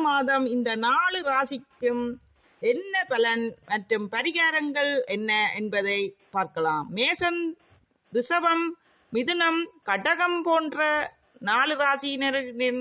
மாதம் இந்த நாலு ராசிக்கும் என்ன பலன் மற்றும் பரிகாரங்கள் என்ன என்பதை பார்க்கலாம். மேசம் ரிஷபம் மிதுனம் கடகம் போன்ற நாலு ராசியினரின்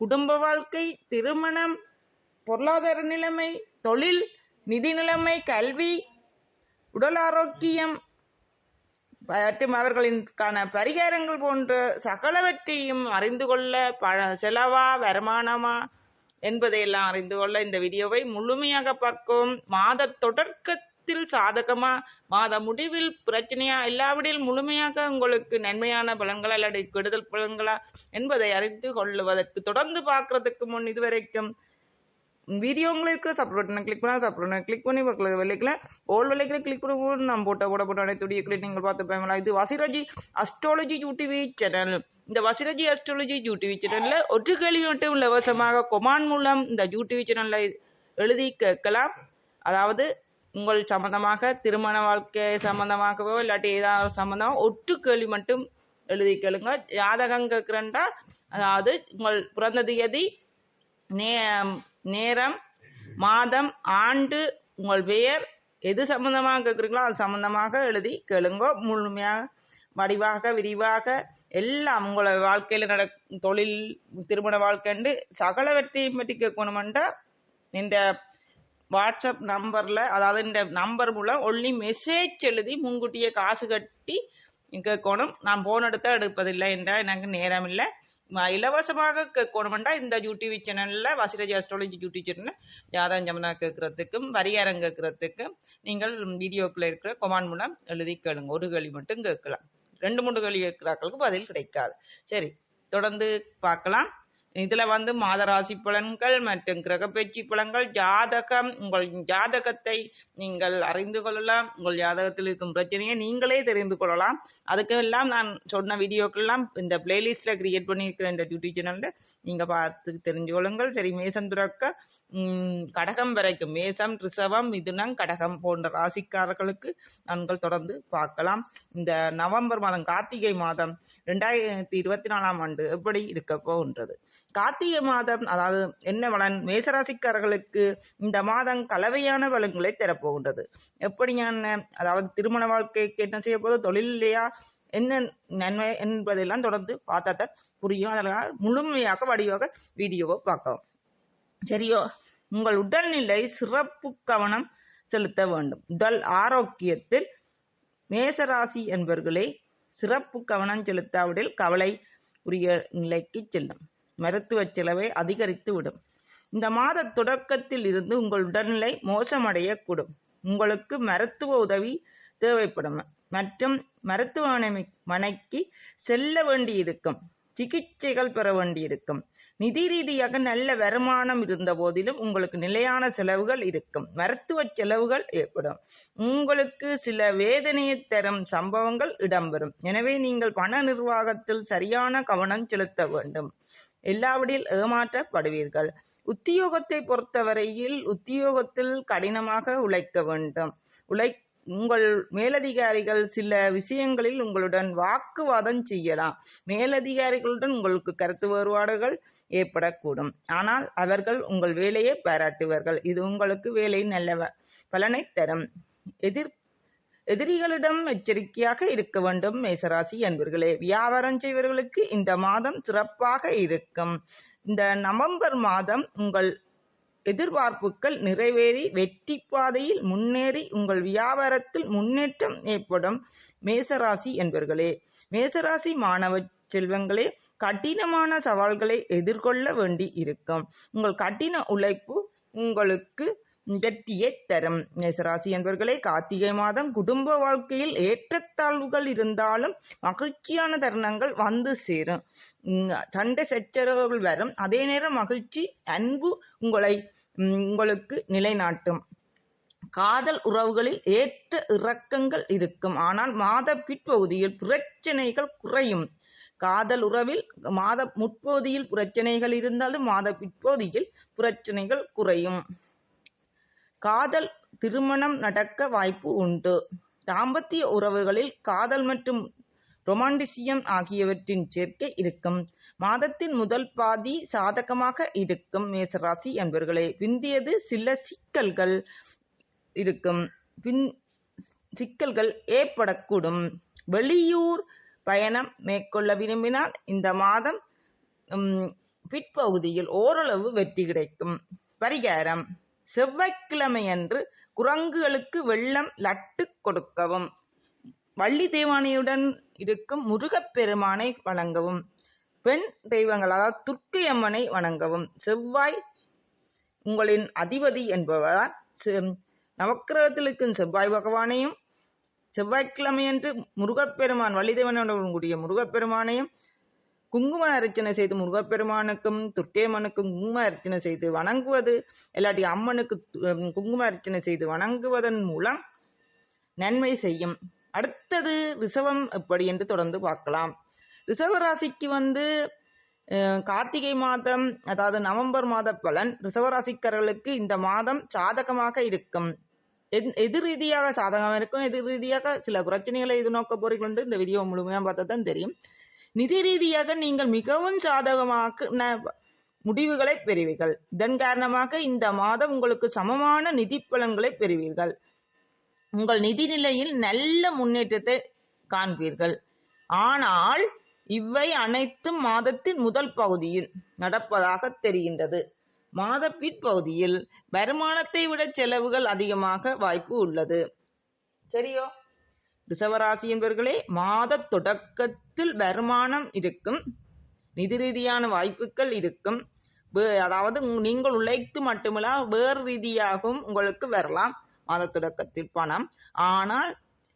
குடும்ப வாழ்க்கை திருமணம் பொருளாதார நிலைமை தொழில் நிதி நிலைமை கல்வி உடல் ஆரோக்கியம் மற்றும் அவர்களின்கான பரிகாரங்கள் போன்ற சகலவற்றையும் அறிந்து கொள்ள ப செலவா வருமானமா என்பதையெல்லாம் அறிந்து கொள்ள இந்த வீடியோவை முழுமையாக பார்க்கும் மாத தொடக்கத்தில் சாதகமா மாத முடிவில் பிரச்சனையா எல்லாவிடையில் முழுமையாக உங்களுக்கு நன்மையான பலன்களா இல்லாட்டி கெடுதல் பலன்களா என்பதை அறிந்து கொள்வதற்கு தொடர்ந்து பார்க்கறதுக்கு முன் இதுவரைக்கும் வீடியோ உங்களுக்கு சப்ஸ்கிரைப் பட்டனை கிளிக் பண்ணால் சப்ஸ்கிரைப் பண்ண. கிளிக் பண்ணி பக்கத்தில் வெள்ளைக்கில் ஓல் விலைக்கில் கிளிக் பண்ணும்போது நம்ம போட்ட போட போட்ட அனைத்து வீடியோக்களை நீங்கள் பார்த்து பயமலாம் இது வசிராஜி அஸ்ட்ராலஜி யூடிவி சேனல் இந்த வசிராஜி அஸ்ட்ராலஜி யூடிவி சேனலில் ஒற்று கேள்வி மட்டும் இலவசமாக கொமான் மூலம் இந்த யூடிவி சேனலில் எழுதி கேட்கலாம். அதாவது உங்கள் சம்பந்தமாக திருமண வாழ்க்கை சம்பந்தமாகவோ இல்லாட்டி ஏதாவது சம்பந்தமாக ஒற்று கேள்வி மட்டும் எழுதி கேளுங்க. ஜாதகம் கேட்குறேன்டா அதாவது உங்கள் பிறந்த தேதி நே நேரம் மாதம் ஆண்டு உங்கள் பெயர் எது சம்பந்தமாக கேட்குறீங்களோ அது சம்பந்தமாக எழுதி கேளுங்கோ. முழுமையாக வடிவாக விரிவாக எல்லாம் உங்களோட வாழ்க்கையில் நட தொழில் திருமண வாழ்க்கைண்டு சகலவற்றையும் பற்றி கேட்கணுமெண்டா இந்த வாட்ஸ்அப் நம்பரில் அதாவது இந்த நம்பர் மூலம் ஒன்லி மெசேஜ் எழுதி முன்கூட்டியே காசு கட்டி கேட்கணும். நான் போன் எடுத்தால் எடுப்பதில்லை என்றால் எனக்கு நேரம் இல்லை இலவசமாக கேட்கணுமெண்டா இந்த யூடியூப் சேனலில் வசிரஜி அஸ்ட்ராலஜி யூடியூப் சேனலில் ஜாதகம் ஜமனா கேட்கறதுக்கும் பரிகாரம் கேட்கறதுக்கும் நீங்கள் வீடியோக்குள்ள இருக்கிற கொமாண்ட் மூலம் எழுதி கேளுங்க. ஒரு கேள்வி மட்டும் கேட்கலாம். ரெண்டு மூணு கேள்வி கேட்கறாக்களுக்கு பதில் கிடைக்காது. சரி தொடர்ந்து பார்க்கலாம். இதுல வந்து மாத ராசி பலன்கள் மற்றும் கிரகப்பேச்சு பலன்கள் ஜாதகம் உங்கள் ஜாதகத்தை நீங்கள் அறிந்து கொள்ளலாம் உங்கள் ஜாதகத்தில் இருக்கும் பிரச்சனையை நீங்களே தெரிந்து கொள்ளலாம். அதுக்கெல்லாம் நான் சொன்ன வீடியோக்கெல்லாம் இந்த பிளேலிஸ்ட்ல கிரியேட் பண்ணியிருக்கிற இந்த டியூட்டி சேனல்ல நீங்க பார்த்து தெரிஞ்சு கொள்ளுங்கள். சரி மேசம் துறக்க கடகம் வரைக்கும் மேசம் ரிசவம் மிதுனம் கடகம் போன்ற ராசிக்காரர்களுக்கு நாங்கள் தொடர்ந்து பார்க்கலாம். இந்த நவம்பர் மாதம் கார்த்திகை மாதம் ரெண்டாயிரத்தி இருபத்தி நாலாம் ஆண்டு எப்படி இருக்க போகின்றது? கார்த்திகை மாதம் அதாவது என்ன பலன்? மேசராசிக்காரர்களுக்கு இந்த மாதம் கலவையான பலன்களை தரப்போகின்றது. எப்படியான அதாவது திருமண வாழ்க்கைக்கு என்ன செய்ய தொழில் தொழிலையா என்ன நன்மை என்பதெல்லாம் தொடர்ந்து பார்த்தா தான் புரியும். அதனால் முழுமையாக வடிவாக வீடியோவை பார்க்கலாம். சரியோ உங்கள் உடல்நிலை சிறப்பு கவனம் செலுத்த வேண்டும். உடல் ஆரோக்கியத்தில் மேசராசி என்பவர்களே சிறப்பு கவனம் செலுத்தாவிடில் கவலை உரிய நிலைக்கு செல்லும். மருத்துவ செலவை அதிகரித்து விடும். இந்த மாத தொடக்கத்தில் இருந்து உங்கள் உடல்நிலை மோசமடையக்கூடும். உங்களுக்கு மருத்துவ உதவி தேவைப்படும். மற்றும் மருத்துவமனைக்கு செல்ல வேண்டியிருக்கும். சிகிச்சைகள் பெற வேண்டியிருக்கும். நிதி ரீதியாக நல்ல வருமானம் இருந்த போதிலும் உங்களுக்கு நிலையான செலவுகள் இருக்கும். மருத்துவ செலவுகள் ஏற்படும். உங்களுக்கு சில வேதனையை தரும் சம்பவங்கள் இடம்பெறும். எனவே நீங்கள் பண நிர்வாகத்தில் சரியான கவனம் செலுத்த வேண்டும். எல்லாவற்றில் ஏமாற்றப்படுவீர்கள். உத்தியோகத்தை பொறுத்தவரையில் உத்தியோகத்தில் கடினமாக உழைக்க வேண்டும். உழை உங்கள் மேலதிகாரிகள் சில விஷயங்களில் உங்களுடன் வாக்குவாதம் செய்யலாம். மேலதிகாரிகளுடன் உங்களுக்கு கருத்து வேறுபாடுகள் ஏற்படக்கூடும். ஆனால் அவர்கள் உங்கள் வேலையை பாராட்டுவார்கள். இது உங்களுக்கு வேலை நல்ல வ- பலனை தரும். எதிர் எதிரிகளிடம் எச்சரிக்கையாக இருக்க வேண்டும் மேசராசி அன்பர்களே. வியாபாரம் செய்வர்களுக்கு இந்த மாதம் சிறப்பாக இருக்கும். இந்த நவம்பர் மாதம் உங்கள் எதிர்பார்ப்புகள் நிறைவேறி வெற்றி பாதையில் முன்னேறி உங்கள் வியாபாரத்தில் முன்னேற்றம் ஏற்படும் மேசராசி என்பர்களே மேசராசி மாணவ செல்வங்களே கடினமான சவால்களை எதிர்கொள்ள வேண்டி இருக்கும். உங்கள் கடின உழைப்பு உங்களுக்கு வெற்றியை தரும். மேசராசி என்பவர்களே கார்த்திகை மாதம் குடும்ப வாழ்க்கையில் ஏற்றத்தாழ்வுகள் இருந்தாலும் மகிழ்ச்சியான தருணங்கள் வந்து சேரும். சண்டை சச்சரவுகள் வரும். அதே நேரம் மகிழ்ச்சி அன்பு உங்களை உங்களுக்கு நிலைநாட்டும். காதல் உறவுகளில் ஏற்ற இறக்கங்கள் இருக்கும். ஆனால் மாத பிற்பகுதியில் பிரச்சனைகள் குறையும். காதல் உறவில் மாத முற்பகுதியில் பிரச்சனைகள் இருந்தாலும் மாத பிற்பகுதியில் பிரச்சனைகள் குறையும். காதல் திருமணம் நடக்க வாய்ப்பு உண்டு. தாம்பத்திய உறவுகளில் காதல் மற்றும் ரொமான்டிசியம் ஆகியவற்றின் சேர்க்கை இருக்கும். மாதத்தின் முதல் பாதி சாதகமாக இருக்கும் மேசராசி என்பவர்களே பிந்தியது சில சிக்கல்கள் இருக்கும். பின் சிக்கல்கள் ஏற்படக்கூடும். வெளியூர் பயணம் மேற்கொள்ள விரும்பினால் இந்த மாதம் பிற்பகுதியில் ஓரளவு வெற்றி கிடைக்கும். பரிகாரம். செவ்வாய்க்கிழமையன்று குரங்குகளுக்கு வெள்ளம் லட்டு கொடுக்கவும் வள்ளி தேவானையுடன் இருக்கும் முருகப்பெருமானை வணங்கவும் பெண் தெய்வங்களாக துர்க்கை அம்மனை வணங்கவும். செவ்வாய் உங்களின் அதிபதி என்பவரால் செ- நவக்கிரகத்தில் இருக்கும் செவ்வாய் பகவானையும் செவ்வாய்க்கிழமையன்று முருகப்பெருமான் வள்ளிதேவனுடன் கூடிய முருகப்பெருமானையும் குங்கும அர்ச்சனை செய்து முருகப்பெருமானுக்கும் துர்க்கேமனுக்கும் குங்கும அர்ச்சனை செய்து வணங்குவது. இல்லாட்டி அம்மனுக்கு குங்கும அர்ச்சனை செய்து வணங்குவதன் மூலம் நன்மை செய்யும். அடுத்தது ரிசவம் எப்படி என்று தொடர்ந்து பார்க்கலாம். ரிசவ ராசிக்கு வந்து அஹ், கார்த்திகை மாதம் அதாவது நவம்பர் மாத பலன் ரிசவராசிக்காரர்களுக்கு இந்த மாதம் சாதகமாக இருக்கும். எது- எதிர் ரீதியாக சாதகமாக இருக்கும். எதிர் ரீதியாக சில பிரச்சனைகளை எதிர்நோக்க போறீர்கள் இந்த வீடியோ முழுமையாக பார்த்தா தான் தெரியும். நிதி ரீதியாக நீங்கள் மிகவும் சாதகமாக முடிவுகளை பெறுவீர்கள். இதன் காரணமாக இந்த மாதம் உங்களுக்கு சமமான நிதி பலன்களை பெறுவீர்கள். உங்கள் நிதி நிலையில் நல்ல முன்னேற்றத்தை காண்பீர்கள். ஆனால் இவை அனைத்தும் மாதத்தின் முதல் பகுதியில் நடப்பதாக தெரிகின்றது. மாத பிற்பகுதியில் வருமானத்தை விட செலவுகள் அதிகமாக வாய்ப்பு உள்ளது. சரியோ? ரிசவராசி என்பவர்களே மாத தொடக்கத்தில் வருமானம் இருக்கும் நிதி ரீதியான வாய்ப்புகள் இருக்கும். அதாவது நீங்கள் உழைத்து மட்டுமல்ல வேறு ரீதியாகவும் உங்களுக்கு வரலாம் மாத தொடக்கத்தில் பணம். ஆனால்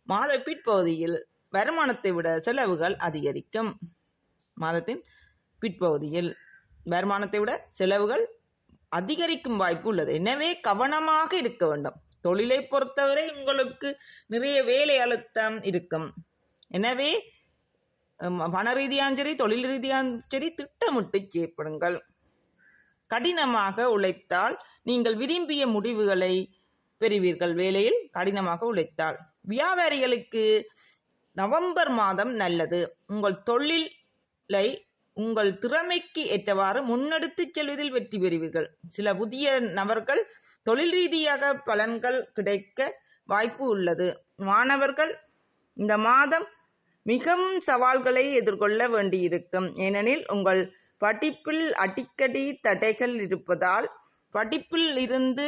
மாத பிற்பகுதியில் வருமானத்தை விட செலவுகள் அதிகரிக்கும். மாதத்தின் பிற்பகுதியில் வருமானத்தை விட செலவுகள் அதிகரிக்கும் வாய்ப்பு உள்ளது. எனவே கவனமாக இருக்க வேண்டும். தொழிலை பொறுத்தவரை உங்களுக்கு நிறைய வேலை அழுத்தம் இருக்கும். எனவே பண ரீதியாலும் சரி தொழில் ரீதியாலும் சரி திட்டமிட்டு செய்யப்படுங்கள் கடினமாக உழைத்தால் நீங்கள் விரும்பிய முடிவுகளை பெறுவீர்கள். வேலையில் கடினமாக உழைத்தால். வியாபாரிகளுக்கு நவம்பர் மாதம் நல்லது. உங்கள் தொழிலை உங்கள் திறமைக்கு ஏற்றவாறு முன்னெடுத்துச் செல்வதில் வெற்றி பெறுவீர்கள். சில புதிய நபர்கள் தொழில் ரீதியாக பலன்கள் கிடைக்க வாய்ப்பு உள்ளது. மாணவர்கள் இந்த மாதம் மிகவும் சவால்களை எதிர்கொள்ள வேண்டியிருக்கும். ஏனெனில் உங்கள் படிப்பில் அடிக்கடி தடைகள் இருப்பதால் படிப்பில் இருந்து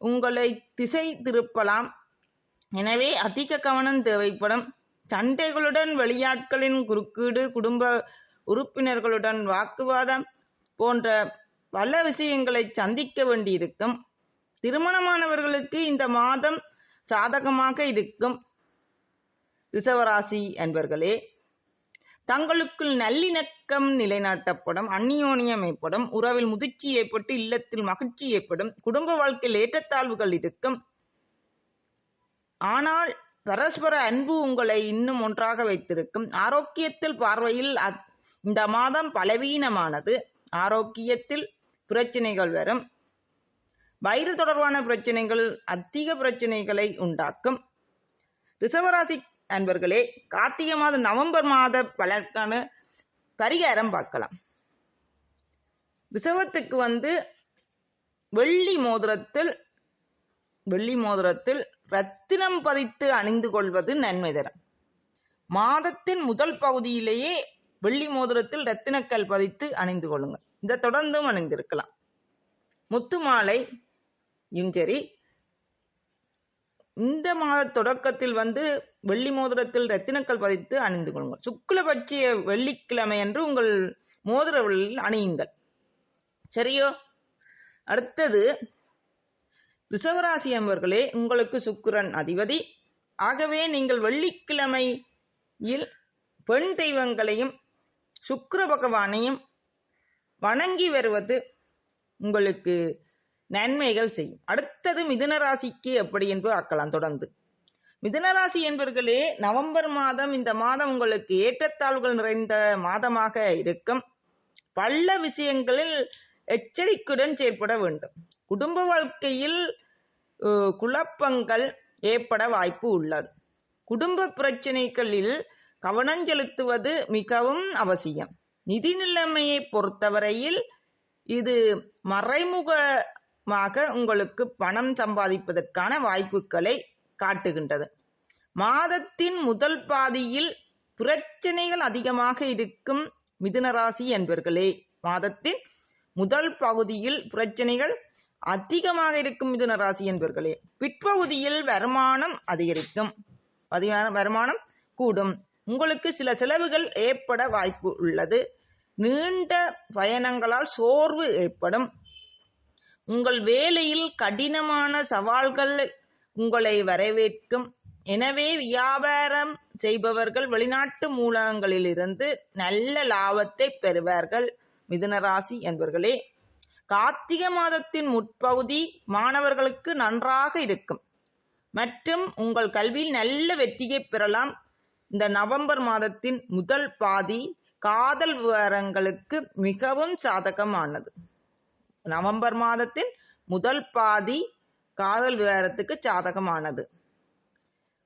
உங்களை திசை திருப்பலாம். எனவே அதிக கவனம் தேவைப்படும். சண்டைகளுடன் வெளியாட்களின் குறுக்கீடு குடும்ப உறுப்பினர்களுடன் வாக்குவாதம் போன்ற பல விஷயங்களை சந்திக்க வேண்டியிருக்கும். திருமணமானவர்களுக்கு இந்த மாதம் சாதகமாக இருக்கும். ரிசவராசி என்பர்களே தங்களுக்குள் நல்லிணக்கம் நிலைநாட்டப்படும் அந்நியோனியம் ஏற்படும் உறவில் முதிர்ச்சி ஏற்பட்டு இல்லத்தில் மகிழ்ச்சி ஏற்படும் குடும்ப வாழ்க்கையில் ஏற்றத்தாழ்வுகள் இருக்கும். ஆனால் பரஸ்பர அன்பு உங்களை இன்னும் ஒன்றாக வைத்திருக்கும். ஆரோக்கியத்தில் பார்வையில் அத்- இந்த மாதம் பலவீனமானது. ஆரோக்கியத்தில் பிரச்சனைகள் வரும். வயிறு தொடர்பான பிரச்சனைகள் அதிக பிரச்சனைகளை உண்டாக்கும். ரிசவராசி அன்பர்களே கார்த்திகை மாத நவம்பர் மாத பலனுக்கான பரிகாரம் பார்க்கலாம். ரிசவத்துக்கு வந்து வெள்ளி மோதிரத்தில் வெள்ளி மோதிரத்தில் ரத்தினம் பதித்து அணிந்து கொள்வது நன்மை தரும். மாதத்தின் முதல் பகுதியிலேயே வெள்ளி மோதிரத்தில் ரத்தினக்கல் பதித்து அணிந்து கொள்ளுங்கள். இந்த தொடர்ந்தும் அணிந்திருக்கலாம். முத்து மாலை சரி இந்த மாத தொடக்கத்தில் வந்து வெள்ளி மோதிரத்தில் ரத்தினக்கல் பதித்து அணிந்து கொள்ளுங்கள். சுக்லபட்சிய வெள்ளிக்கிழமை என்று உங்கள் மோதிர அணியுங்கள். சரியோ? அடுத்தது ரிஷவராசி அன்பர்களே உங்களுக்கு சுக்கிரன் அதிபதி. ஆகவே நீங்கள் வெள்ளிக்கிழமையில் பெண் தெய்வங்களையும் சுக்கிர பகவானையும் வணங்கி வருவது உங்களுக்கு நன்மைகள் செய்யும். அடுத்தது மிதுன ராசிக்கு எப்படி என்று ஆக்கலாம் தொடர்ந்து. மிதுன ராசி என்பவர்களே நவம்பர் மாதம் இந்த மாதம் உங்களுக்கு ஏற்றத்தாழ்வுகள் நிறைந்த மாதமாக இருக்கும். பல விஷயங்களில் எச்சரிக்கையுடன் செயற்பட வேண்டும். குடும்ப வாழ்க்கையில் குழப்பங்கள் ஏற்பட வாய்ப்பு உள்ளது. குடும்ப பிரச்சனைகளில் கவனம் செலுத்துவது மிகவும் அவசியம். நிதி நிலைமையை பொறுத்தவரையில் இது மறைமுக மாக உங்களுக்கு பணம் சம்பாதிப்பதற்கான வாய்ப்புகளை காட்டுகின்றது. மாதத்தின் முதல் பாதியில் பிரச்சனைகள் அதிகமாக இருக்கும் மிதுனராசி என்பர்களே மாதத்தின் முதல் பகுதியில் பிரச்சனைகள் அதிகமாக இருக்கும் மிதுன ராசி என்பர்களே பிற்பகுதியில் வருமானம் அதிகரிக்கும். வருமானம் கூடும். உங்களுக்கு சில செலவுகள் ஏற்பட வாய்ப்பு உள்ளது. நீண்ட பயணங்களால் சோர்வு ஏற்படும். உங்கள் வேலையில் கடினமான சவால்கள் உங்களை வரவேற்கும். எனவே வியாபாரம் செய்பவர்கள் வெளிநாட்டு மூலங்களிலிருந்து நல்ல லாபத்தை பெறுவார்கள். மிதுனராசி என்பவர்களே கார்த்திகை மாதத்தின் முற்பகுதி மாணவர்களுக்கு நன்றாக இருக்கும். மற்றும் உங்கள் கல்வியில் நல்ல வெற்றியை பெறலாம். இந்த நவம்பர் மாதத்தின் முதல் பாதி காதல் விவரங்களுக்கு மிகவும் சாதகமானது. நவம்பர் மாதத்தின் முதல் பாதி காதல் விவரத்துக்கு சாதகமானது.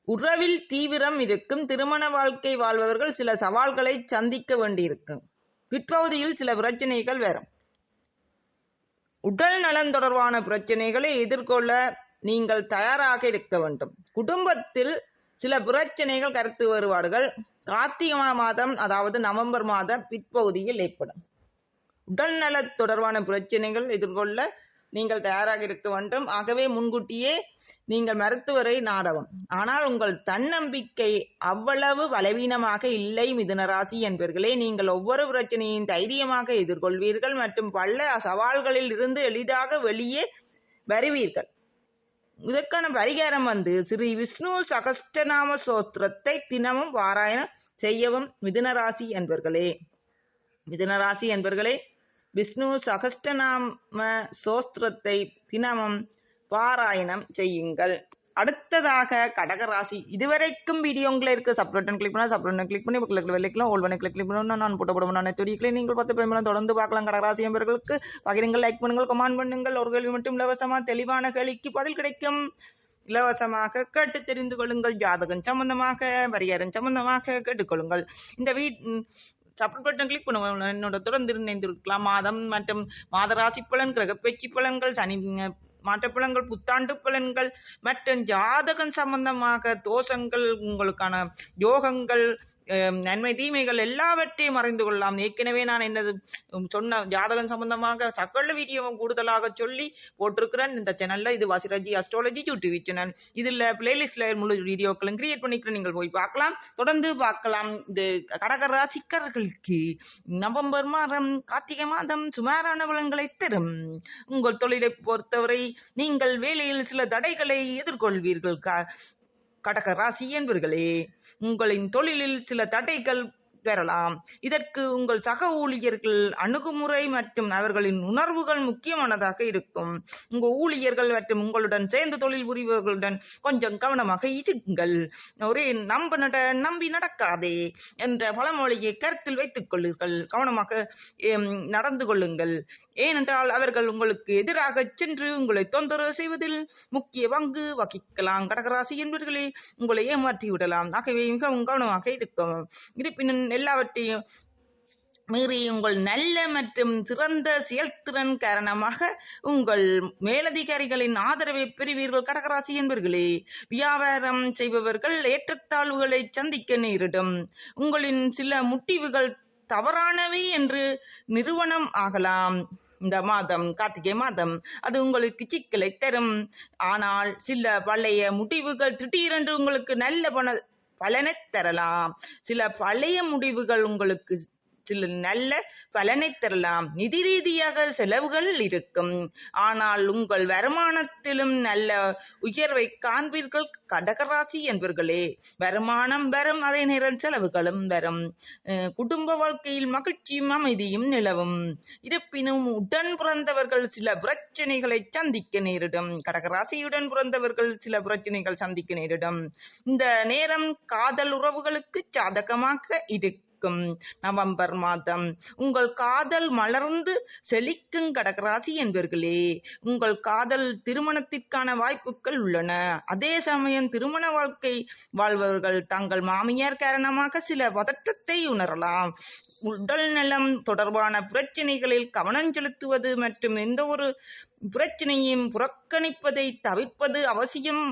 உறவில் தீவிரம் இருக்கும் திருமண வாழ்க்கை வாழ்பவர்கள் சில சவால்களை சந்திக்க வேண்டியிருக்கும். பிற்பகுதியில் சில பிரச்சனைகள் வரும். உடல் நலன் தொடர்பான பிரச்சனைகளை எதிர்கொள்ள நீங்கள் தயாராக இருக்க வேண்டும். குடும்பத்தில் சில பிரச்சனைகள் கருத்து வேறுபாடுகள். கார்த்திகை மாதம் அதாவது நவம்பர் மாத பிற்பகுதியில் ஏற்படும். உடல்நல தொடர்பான பிரச்சனைகள் எதிர்கொள்ள நீங்கள் தயாராக இருக்க வேண்டும். ஆகவே முன்கூட்டியே நீங்கள் மருத்துவரை நாடவும். ஆனால் உங்கள் தன்னம்பிக்கை அவ்வளவு பலவீனமாக இல்லை மிதுனராசி என்பர்களே. நீங்கள் ஒவ்வொரு பிரச்சனையும் தைரியமாக எதிர்கொள்வீர்கள் மற்றும் பல சவால்களில் இருந்து எளிதாக வெளியே வருவீர்கள். இதற்கான பரிகாரம் வந்து ஸ்ரீ விஷ்ணு சகஸ்டநாம சோத்திரத்தை தினமும் பாராயணம் செய்யவும் மிதுனராசி என்பர்களே. மிதுனராசி என்பர்களே விஷ்ணு சகஸ்டநாம சோஸ்திரத்தை தினமும் பாராயணம் செய்யுங்கள். அடுத்ததாக கடகராசி. இதுவரைக்கும் வீடியோ உங்களை இருக்க. சப்ரோட்டன் கிளிக் பண்ணா சப்ரோட்டன் கிளிக் பண்ணி கிளிக் வெள்ளிக்கலாம் ஓல்வனை கிளிக் பண்ணணும் நான் போட்ட போட நான் தெரிவிக்கல நீங்கள் பத்து பேர் தொடர்ந்து பார்க்கலாம். கடகராசி என்பவர்களுக்கு பகிரங்கள் லைக் பண்ணுங்கள் கமெண்ட் பண்ணுங்கள். ஒரு கேள்வி மட்டும் இலவசமாக தெளிவான கேள்விக்கு பதில் கிடைக்கும். இலவசமாக கேட்டு தெரிந்து கொள்ளுங்கள். ஜாதகம் சம்பந்தமாக வரியாரம் சம்பந்தமாக கேட்டுக்கொள்ளுங்கள். இந்த வீட் சப்ரேட் பட்டன் கிளிக் பண்ணுவோம் என்னோட தொடர்ந்து இணைந்திருக்கலாம். மாதம் மற்றும் மாத ராசி பலன் கிரகப்பயிற்சி பலன்கள் சனி மாற்றப்பலன்கள் புத்தாண்டு பலன்கள் மற்றும் ஜாதகம் சம்பந்தமாக தோஷங்கள் உங்களுக்கான யோகங்கள் நன்மை தீமைகள் எல்லாவற்றையும் அறிந்து கொள்ளலாம். ஏற்கனவே நான் என்னது சொன்ன ஜாதகம் சம்பந்தமாக சகல வீடியோவும் கூடுதலாக சொல்லி போட்டிருக்கிறேன். இந்த சேனல்ல இது வாசிரஜி அஸ்ட்ராலஜி யூடியூப் சேனல் இதுல பிளேலிஸ்ட்ல முழு வீடியோக்களும் கிரியேட் பண்ணிக்கிறேன். நீங்கள் போய் பார்க்கலாம். தொடர்ந்து பார்க்கலாம். இந்த கடக ராசிக்கர்களுக்கு நவம்பர் மாதம் கார்த்திகை மாதம் சுமாரான பலன்களை தரும். உங்கள் தொழிலை பொறுத்தவரை நீங்கள் வேலையில் சில தடைகளை எதிர்கொள்வீர்கள். க- கடக ராசி என்பர்களே உங்களின் தொழிலில் சில தடைகள் பெறலாம். இதற்கு உங்கள் சக ஊழியர்கள் அணுகுமுறை மற்றும் அவர்களின் உணர்வுகள் முக்கியமானதாக இருக்கும். உங்க ஊழியர்கள் மற்றும் உங்களுடன் சேர்ந்து தொழில் புரிபவர்களுடன் கொஞ்சம் கவனமாக இருங்கள். ஒரே நம்ப நட நம்பி நடக்காதே என்ற பழமொழியை கருத்தில் வைத்துக் கொள்ளுங்கள். கவனமாக நடந்து கொள்ளுங்கள். ஏனென்றால் அவர்கள் உங்களுக்கு எதிராக சென்று உங்களை தொந்தரவு செய்வதில் முக்கிய பங்கு வகிக்கலாம். கடகராசி என்பவர்களே உங்களை ஏமாற்றி விடலாம் ஆகவே மிகவும் கவனமாக இருக்கும். இருப்பினும் எல்லாவற்றையும் மீறி உங்கள் நல்ல மற்றும் சிறந்த செயல்திறன் காரணமாக உங்கள் மேலதிகாரிகளின் ஆதரவை பெறுவீர்கள். கடகராசி என்பர்களே வியாபாரம் செய்பவர்கள் ஏற்றத்தாழ்வுகளை சந்திக்க நேரிடும். உங்களின் சில முடிவுகள் தவறானவை என்று நிறுவனம் ஆகலாம். இந்த மாதம் கார்த்திகை மாதம் அது உங்களுக்கு சிக்கலை தரும். ஆனால் சில பழைய முடிவுகள் திடீரென்று உங்களுக்கு நல்ல பண பலனை தரலாம். சில பழைய முடிவுகள் உங்களுக்கு சில நல்ல பலனை தரலாம். நிதி ரீதியாக செலவுகள் இருக்கும். ஆனால் உங்கள் வருமானத்திலும் நல்ல உயர்வை காண்பீர்கள். கடகராசி என்பவர்களே வருமானம் வரும் அதே நேரம் செலவுகளும் வரும். குடும்ப வாழ்க்கையில் மகிழ்ச்சியும் அமைதியும் நிலவும். இருப்பினும் உடன் பிறந்தவர்கள் சில பிரச்சனைகளை சந்திக்க நேரிடும். கடகராசியுடன் பிறந்தவர்கள் சில பிரச்சனைகள் சந்திக்க நேரிடும். இந்த நேரம் காதல் உறவுகளுக்கு சாதகமாக இருக்கும் இருக்கும். நவம்பர் மாதம். உங்கள் காதல் மலர்ந்து செழிக்கும் கடகராசி என்பர்களே உங்கள் காதல் திருமணத்திற்கான வாய்ப்புகள் உள்ளன. அதே சமயம் திருமண வாழ்க்கை வாழ்பவர்கள் தங்கள் மாமியார் காரணமாக சில பதற்றத்தை உணரலாம். உடல் நலம் தொடர்பான பிரச்சனைகளில் கவனம் செலுத்துவது மற்றும் எந்த ஒரு பிரச்சனையும் புறக்கணிப்பதை தவிர்ப்பது அவசியம்.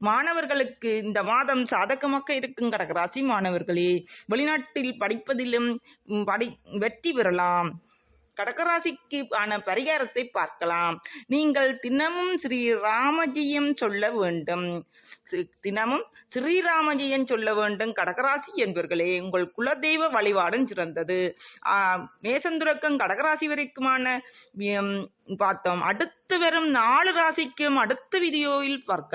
மாணவர்களுக்கு இந்த மாதம் சாதகமாக இருக்கும் கடகராசி மாணவர்களே வெளிநாட்டில் படிப்பதிலும் படி வெற்றி பெறலாம். கடகராசிக்கு ஆன பரிகாரத்தை பார்க்கலாம். நீங்கள் தினமும் ஸ்ரீ ராமஜியம் சொல்ல வேண்டும். தினமும் ஸ்ரீராமஜியம் சொல்ல வேண்டும். கடகராசி என்பர்களே உங்கள் குலதெய்வ வழிபாடும் சிறந்தது. மேசந்துரக்கம் கடகராசி வரைக்குமான பார்த்தோம். அடுத்து வரும் நாலு ராசிக்கும் அடுத்த வீடியோவில் பார்க்கலாம்.